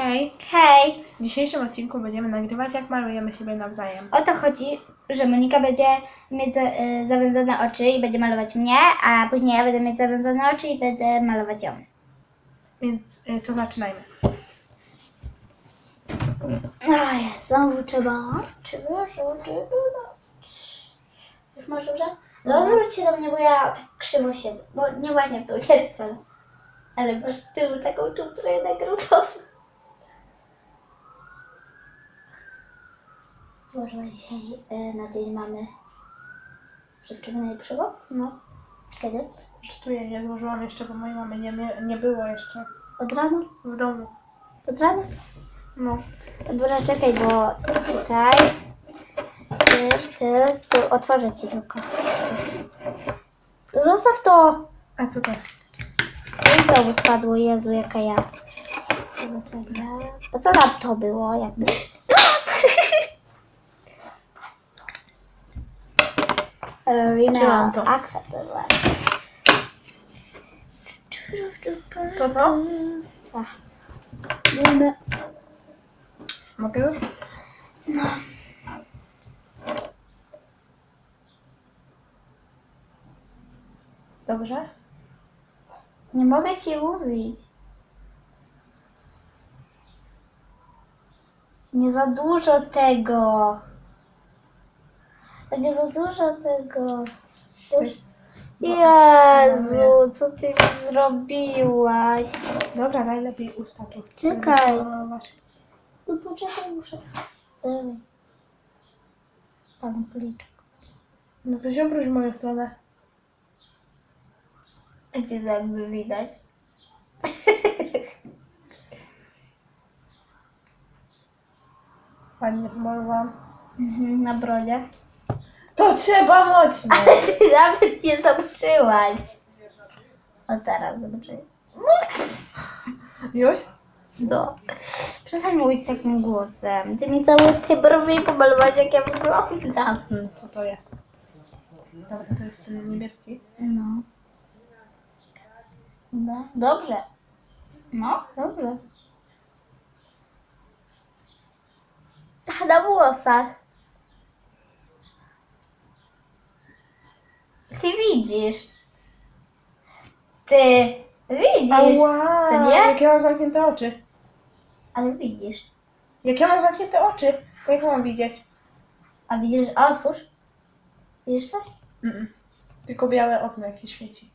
Hej, Hej! w dzisiejszym odcinku będziemy nagrywać jak malujemy siebie nawzajem. O to chodzi, że Monika będzie mieć za, y, zawiązane oczy i będzie malować mnie, a później ja będę mieć zawiązane oczy i będę malować ją. Więc y, to zaczynajmy. Oj, znowu trzeba oczy Już masz dobrze? No odwróć się do mnie, bo ja tak krzywo siedzę. Bo nie właśnie w tą stronę. Ale masz z tyłu taką czupkę na grubą. Złożyłaś dzisiaj y, na dzień mamy wszystkiego najlepszego? No, Kiedy? żartuję, nie złożyłam jeszcze, bo mojej mamy nie, nie, nie było jeszcze Od rana? w domu. Od rana? No, Dobra, czekaj, bo tutaj. Ty, ty, tu otworzę ci tylko. Zostaw to! a co to? I znowu spadło, Jezu, jaka ja. Sobie sobie. Po co nam to było, jakby? Wzięłam to. Accepted, right. To co? Ach. Mogę już? Dobrze? Nie mogę ci mówić. Nie za dużo tego. Będzie za dużo tego. Już. Jezu, co ty mi zrobiłaś? Dobra, najlepiej usta tu. Czekaj. Malować. No poczekaj, muszę. Ej. Pan policzek. No się obróć w moją stronę. Gdzie zęby widać? Ładnie pomalowałam. Mhm, na brodzie. To trzeba mocno! Ale ty nawet nie zobaczyłaś. O teraz zobaczyłeś. Już? No. Przestań mówić takim głosem. Ty mi całe te brwi pomalować, jak ja wyglądam. Hmm, co to jest? Dobra, to jest ten niebieski. No. No, dobrze. No, dobrze. Na włosach. Ty widzisz. Ty widzisz. Ała! Co nie? Jak ja mam zamknięte oczy. Ale widzisz. Jak ja mam zamknięte oczy, to jak mam widzieć? A widzisz, a otwórz. Widzisz coś? Mm-mm. Tylko białe okno jakieś świeci.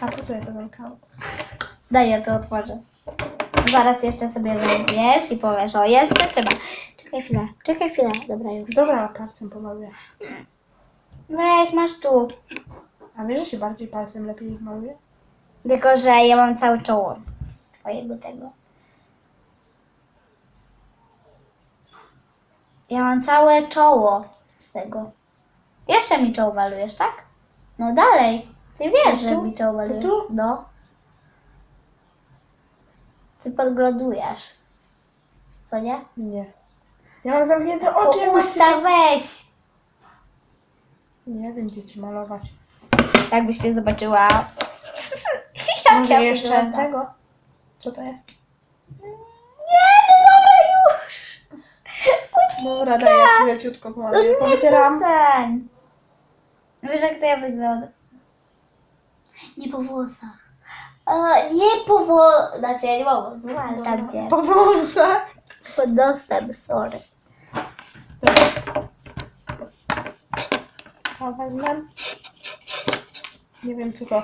A po co ja to zamykałam? Daj, ja to otworzę. Zaraz jeszcze sobie wybierz i powiesz, o jeszcze trzeba. Czekaj chwilę, czekaj chwilę. Dobra, już. Dobra, palcem pomaluję. Weź, masz tu. A wiesz, że się bardziej palcem lepiej maluje? Tylko, że ja mam całe czoło z twojego tego. Ja mam całe czoło z tego. Jeszcze mi czoło malujesz, tak? No dalej. Ty wiesz, To że tu? mi czoło malujesz. tu? No. Ty podglądujesz. Co nie? Nie. Ja mam zamknięte O oczy. jak usta weź. Nie wiem, gdzie ci malować. Jakbyś mnie zobaczyła. Jak Może ja jeszcze wyglądam. tego? Co to jest? Nie, no dobra już. Dobra, daj, ja ci leciutko No pomaluję. nie Powycieram. przestań. Wiesz jak to ja wyglądam? Nie po włosach. E, nie po włosach. Znaczy ja nie mam włosów, ale tam gdzie. Po włosach. Pod nosem, sorry. To wezmę. Nie wiem, co to.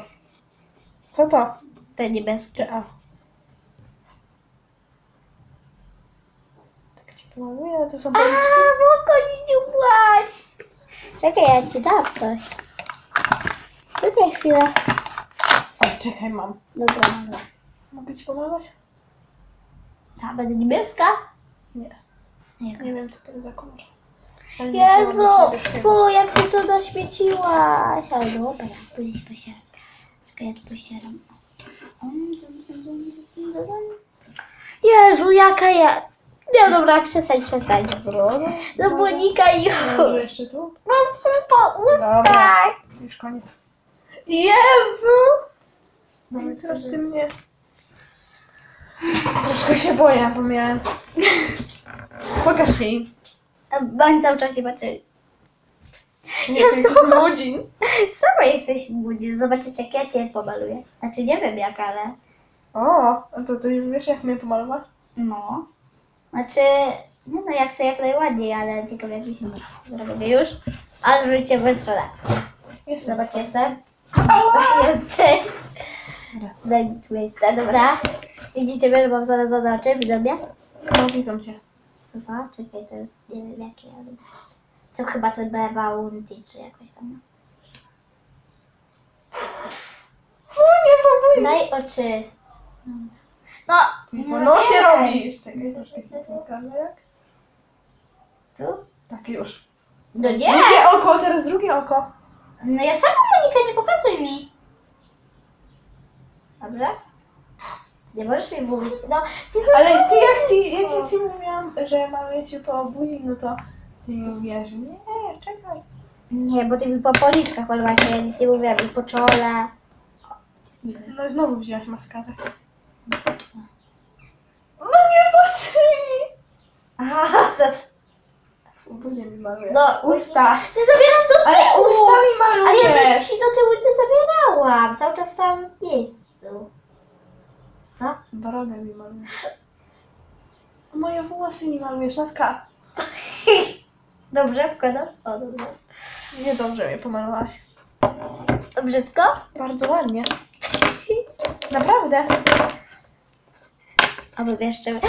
Co to? To niebieskie. A? Tak ci pomaluję, ale to są A, policzki. w oko nie dziubłaś. Czekaj, ja ci dam coś. Czekaj chwilę. O, czekaj, mam. Dobra, dobra. Mogę ci pomalować? Ta będzie niebieska? Nie. Nie. Nie wiem, co to jest za kolor. Ale nie wzięłam Jezu, niebieskiego. bo jak ty to naświeciłaś. Ale dobra, później się pościeram. Czekaj, ja tu pościeram. Jezu, jaka ja... Nie, dobra, przestań, przestań. No Monika już. Może jeszcze tu? Mam full po Dobra. ustach. Już koniec. Jezu! No i teraz ty mnie... Troszkę się boję, bo miałem... Pokaż jej. A Oni cały czas się patrzyli. Jezu! Jezu. godzin. Sama jesteś młodzi, zobaczysz jak ja cię pomaluję. Znaczy nie wiem jak, ale O, a to ty już wiesz jak mnie pomalować? no. Znaczy, nie no, ja chcę jak najładniej, ale ciekawe jak mi się zrobię już. A zwróćcie moją stronę. Jestem. Zobacz, jestem. Jesteś. Dobra. Daj mi tu miejsce, dobra. Widzicie mnie, że mam zaraz oczy, widzą mnie? No widzą cię. Co to? Czekaj, to jest, nie wiem jakie, ale... To chyba ten BMA Unity, czy jakoś tam. no. O nie, próbuj! Daj oczy. No, nie Bo no się zabieraj. robi jeszcze. Troszkę się pokażę jak. Tu? Tak już. No nie! Drugie oko, teraz drugie oko. No ja sama Monika, nie pokazuj mi. Dobrze? Nie możesz mi mówić. No, ty Ale ty jak ci, jak ja ci mówiłam, że maluję cię po buzi, no to ty mi mówiłaś, że nie, czekaj. Nie, bo ty mi po policzkach malowałaś, a ja nic nie mówiłam. I po czole. No i znowu wzięłaś maskarę. No nie poszyj! Aha, to. Buzię mi maluje. No, Usta. Ty zabierasz do tyłu! Ale usta mi Ale ja malujesz. to ci do tyłu nie zabierałam. Cały czas tam w miejscu. Co? Brodę mi malujesz. Moje włosy mi malujesz, Natka. Dobrze, wkładam? O, dobrze. Niedobrze mnie pomalowałaś. Brzydko? Bardzo ładnie. Naprawdę. A my jeszcze...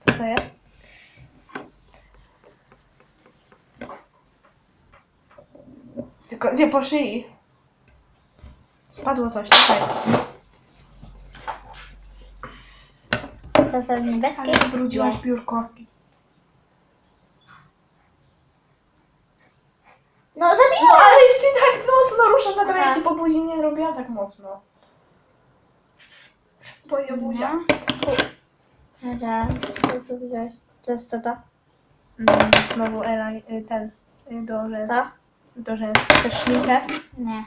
Co to jest? Tylko nie po szyi. Spadło coś, czekaj. To są niebieskie? Ale wybrudziłaś biurko. No, No zabiłam! ale ty tak mocno ruszasz na Aha. ja ci po buzi nie robiłam tak mocno. Boję buzia. Teraz, co tu wziąłeś? To jest co to? Mm, znowu Ela, y, ten, y, do rzęs. Co? Do rzęs. Chcesz szminkę? Nie.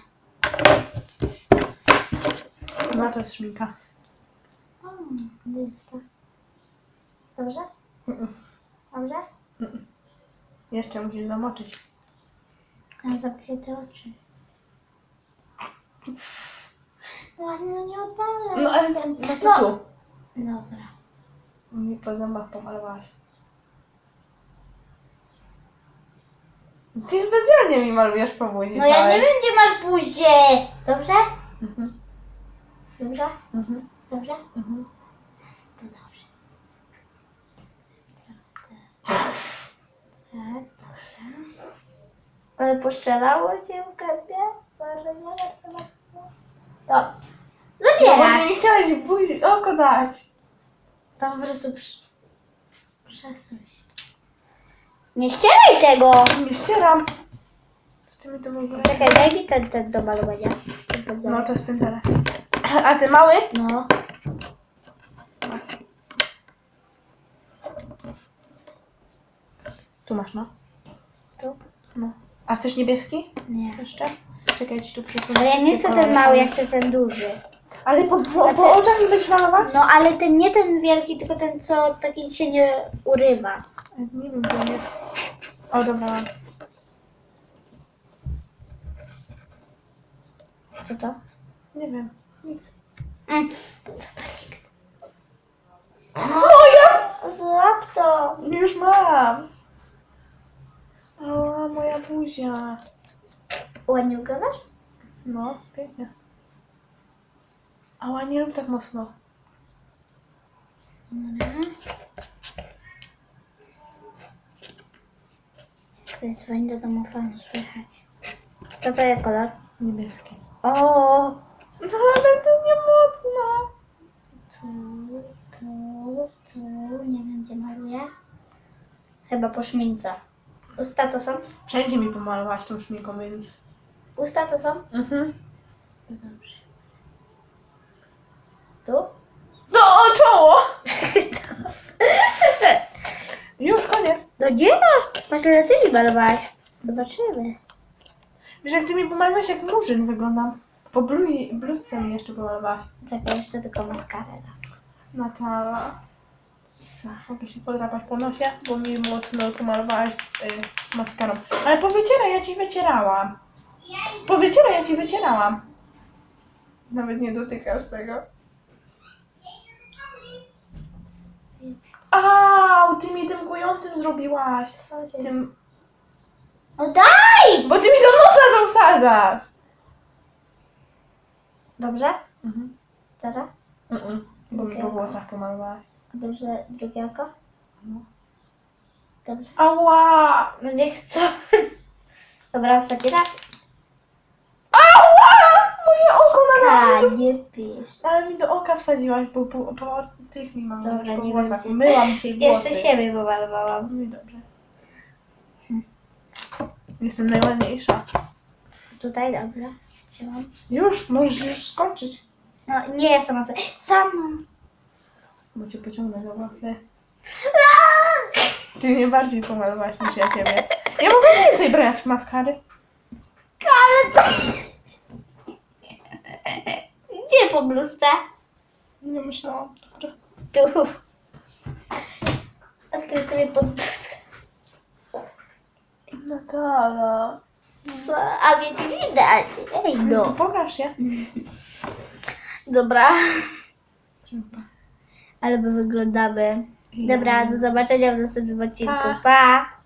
No to jest szminka. Mm, jest to. Dobrze? Dobrze? Jeszcze musisz zamoczyć. Mam zamknięte oczy. No, ale no nie oddalaj No ale się. no to tu. Dobra. Mi po zębach pomalowałaś. Ty specjalnie mi malujesz po buzi No ja całej. nie wiem, gdzie masz buzię. Dobrze? Mhm, Dobrze? mhm, Dobrze? mhm. To dobrze. Tak, dobrze. Ale poszczelało cię w gębie? Może nie, ale to... No bo ty nie chciałaś buzi, oko dać. To po prostu przy... przesuń się. Nie ścieraj tego! Nie ścieram. Co ty mi to w ogóle... Czekaj, daj mi ten, ten do malowania. Ten pędzelek. No to jest pędzele. A ty mały? No. Tu masz, no. Tu? No. A chcesz niebieski? Nie. Jeszcze? Czekaj, ci tu przypomnę. Ale ja nie chcę ten mały, ja chcę ten duży. Ale po, po, Znaczy- po oczach mi będziesz malować? No ale ten nie ten wielki, tylko ten co taki się nie urywa. Nie wiem, gdzie on jest. O, dobra, mam. Co to? Nie wiem. Nikt. Mm. Co to jest? Moja! Złap to! Już mam. O, moja buzia. Ładnie wyglądasz? No, pięknie. Ała, nie rób tak mocno. Mhm. Ktoś dzwoni do domofonu, słychać. Co to jest kolor? Niebieski. O, No, ale to nie mocno. Tu, tu, tu, nie wiem gdzie maluję. Chyba po szmince. Usta to są? Wszędzie mi pomalowałaś tą szminką, więc... Usta to są? Mhm. No dobrze. Tu? No, o czoło! Już, koniec. No nie ma! Myślę, że ty mi malowałaś. Zobaczymy. Wiesz, jak ty mi pomalowałeś, jak murzyn wyglądam. Po bluzie, bluzce mi jeszcze pomalowałaś. Czekaj, jeszcze tylko maskarę raz. Natala. Mogę się podrapać po nosie, bo mi mocno pomalowałaś y, maskarą. Ale powycieraj, ja ci wycierałam. Powycieraj, ja ci wycierałam. Nawet nie dotykasz tego. Au, ty mi tym kującym zrobiłaś. Sorry. Tym... No daj! Bo ty mi do nosa dosadzasz. Dobrze? Mhm. Teraz? Mm-mm, bo mi po włosach pomalowałaś. Dobrze, drugie oko? No. Dobrze. Ała! No nie chcę. Dobra, ostatni raz. Ała! Moje oko na Ka, nie pisz. Ale mi do oka wsadziłaś, bo po, po tych mi mam Dobra, po nie włosach. będzie. Myłam się włosy. Jeszcze siebie pomalowałam. No i dobrze. Jestem najładniejsza. Tutaj, dobra. Wzięłam. Już, możesz już skończyć. No nie, sama sobie. Sama. Bo cię pociągnę za włosy. Ty mnie bardziej pomalowałaś niż ja ciebie. Ja mogę więcej brać maskary. Ale to... Gdzie po bluzce? Nie myślałam. Dobrze. Tu. Odkryj sobie pod bluzkę. Natala. Co? A mnie nie widać. Ej No. no. To pokaż się. Dobra. Ale my wyglądamy. Dobra, do zobaczenia w następnym odcinku. Pa. pa.